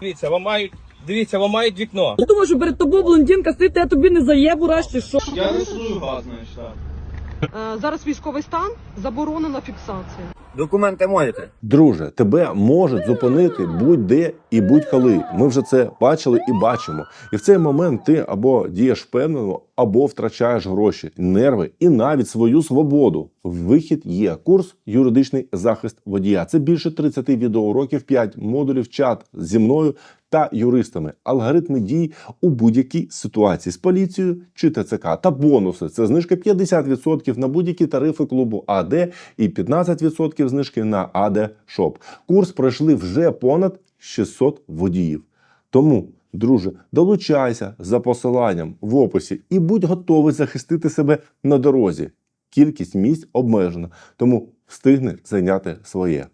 Дивіться, ламають, дивіться, ламають вікно. Я думаю, що перед тобою блондинка сидить, я тобі не заєбу раз чи що. Я не слую газ, знаєш, так. Е, Зараз військовий стан, заборонена фіксація. Документи можете. Друже, тебе можуть зупинити будь-де і будь-коли. Ми вже це бачили і бачимо. І в цей момент ти або дієш впевнено, або втрачаєш гроші, нерви і навіть свою свободу. Вихід є курс юридичний захист водія. Це більше 30 відеоуроків, 5 модулів, чат зі мною та юристами, алгоритми дій у будь-якій ситуації з поліцією чи ТЦК та бонуси. Це знижка 50% на будь-які тарифи клубу АД і 15% знижки на АД Шоп. Курс пройшли вже понад 600 водіїв. Тому, друже, долучайся за посиланням в описі і будь готовий захистити себе на дорозі. Кількість місць обмежена, тому встигни зайняти своє.